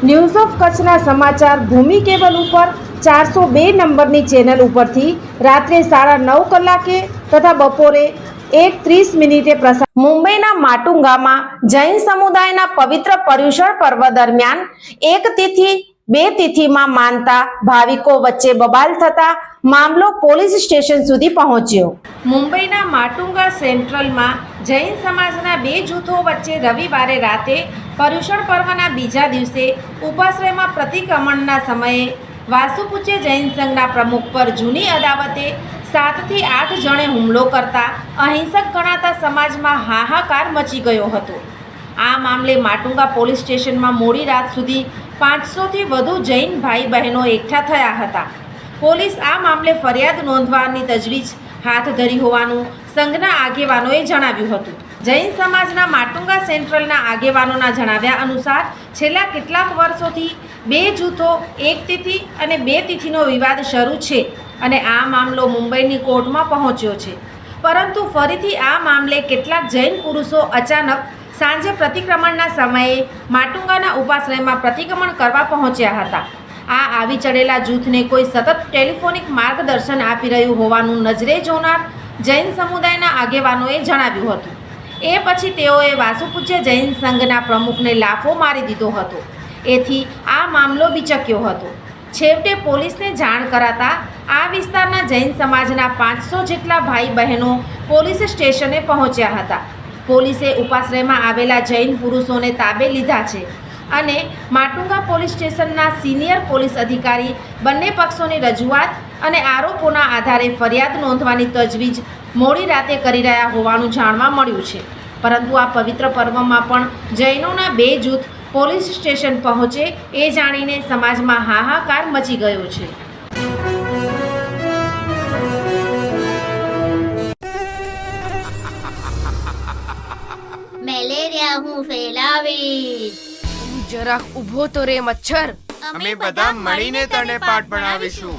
news of કચ્છના સમાચાર ભૂમિ cable ઉપર ચારસો બે નંબરની ચેનલ ઉપરથી રાત્રે સાડા નવ કલાકે તથા બપોરે એક ત્રીસ મિનિટે પ્રસાર મુંબઈના માટુંગામાં જૈન સમુદાયના પવિત્ર પર્યુષણ પર્વ દરમિયાન એક તિથિ, બે તિથિમાં માનતા ભાવિકો વચ્ચે બબાલ થતા મામલો પોલીસ સ્ટેશન સુધી પહોંચ્યો. મુંબઈના માટુંગા સેન્ટ્રલમાં જૈન સમાજના બે જૂથો વચ્ચે રવિવારે રાતે પર્યુષણ પર્વના બીજા દિવસે ઉપાશ્રયમાં પ્રતિક્રમણના સમયે વાસુપુચ્ય જૈન સંઘના પ્રમુખ પર જૂની અદાવતે સાતથી આઠ જણે હુમલો કરતા અહિંસક ગણાતા સમાજમાં હાહાકાર મચી ગયો હતો. આ મામલે માટુંગા પોલીસ સ્ટેશનમાં મોડી રાત સુધી પાંચસોથી વધુ જૈન ભાઈ બહેનો એકઠા થયા હતા. પોલીસ આ મામલે ફરિયાદ નોંધવાની તજવીજ હાથ ધરી હોવાનું સંઘના આગેવાનોએ જણાવ્યું હતું. જૈન સમાજના માટુંગા સેન્ટ્રલના આગેવાનોના જણાવ્યા અનુસાર છેલ્લા કેટલાક વર્ષોથી બે જૂથો, એક તિથિ અને બે તિથિનો વિવાદ શરૂ છે અને આ મામલો મુંબઈની કોર્ટમાં પહોંચ્યો છે. પરંતુ ફરીથી આ મામલે કેટલાક જૈન પુરુષો અચાનક સાંજે પ્રતિક્રમણના સમયે માટુંગાના ઉપાશ્રયમાં પ્રતિક્રમણ કરવા પહોંચ્યા હતા. આ આવી ચડેલા જૂથને કોઈ સતત ટેલિફોનિક માર્ગદર્શન આપી રહ્યું હોવાનું નજરે જોનાર જૈન સમુદાયના આગેવાનોએ જણાવ્યું હતું. એ પછી તેઓએ વાસુપૂજ્ય જૈન સંઘના પ્રમુખને લાફો મારી દીધો હતો. એથી આ મામલો બિચક્યો હતો. છેવટે પોલીસને જાણ કરાતા આ વિસ્તારના જૈન સમાજના પાંચસો જેટલા ભાઈ બહેનો પોલીસ સ્ટેશને પહોંચ્યા હતા. પોલીસે ઉપાશ્રયમાં આવેલા જૈન પુરુષોને તાબે લીધા છે અને માટુંગા પોલીસ સ્ટેશનના સિનિયર પોલીસ અધિકારી બંને પક્ષોની રજૂઆત અને આરોપોના આધારે ફરિયાદ નોંધવાની તજવીજ મોડી રાતે કરી રહ્યા હોવાનું જાણવા મળ્યું છે. પરંતુ આ પવિત્ર પર્વમાં પણ જૈનોના બે જૂથ પોલીસ સ્ટેશન પહોંચે એ જાણીને સમાજમાં હાહાકાર મચી ગયો છે. મેલેરિયા હું ફેલાવીશ. જરાક ઊભો તો રે મચ્છર. અમે બધા મળીને તને પાઠ ભણાવીશું.